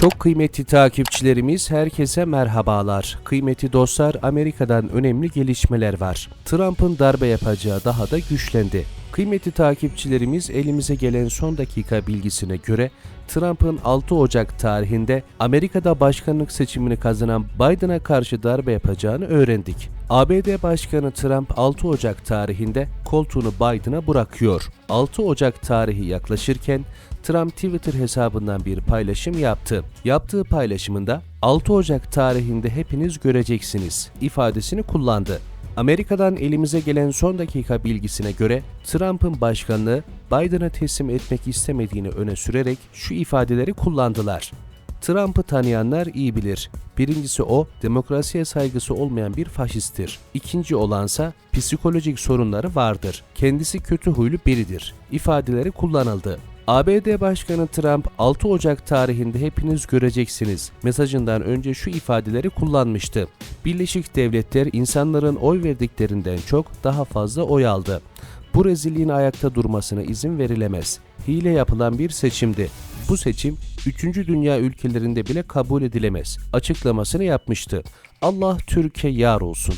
Çok kıymetli takipçilerimiz herkese merhabalar. Kıymetli dostlar Amerika'dan önemli gelişmeler var. Trump'ın darbe yapacağı daha da güçlendi. Kıymetli takipçilerimiz elimize gelen son dakika bilgisine göre Trump'ın 6 Ocak tarihinde Amerika'da başkanlık seçimini kazanan Biden'a karşı darbe yapacağını öğrendik. ABD Başkanı Trump 6 Ocak tarihinde koltuğunu Biden'a bırakıyor. 6 Ocak tarihi yaklaşırken Trump Twitter hesabından bir paylaşım yaptı. Yaptığı paylaşımında 6 Ocak tarihinde hepiniz göreceksiniz ifadesini kullandı. Amerika'dan elimize gelen son dakika bilgisine göre Trump'ın başkanlığı Biden'a teslim etmek istemediğini öne sürerek şu ifadeleri kullandılar. Trump'ı tanıyanlar iyi bilir. Birincisi o, demokrasiye saygısı olmayan bir faşisttir. İkinci olansa psikolojik sorunları vardır. Kendisi kötü huylu biridir. İfadeleri kullanıldı. ABD Başkanı Trump 6 Ocak tarihinde hepiniz göreceksiniz mesajından önce şu ifadeleri kullanmıştı. Birleşik Devletler insanların oy verdiklerinden çok daha fazla oy aldı. Bu rezilliğin ayakta durmasına izin verilemez. Hile yapılan bir seçimdi. Bu seçim 3. dünya ülkelerinde bile kabul edilemez. Açıklamasını yapmıştı. Allah Türkiye yar olsun.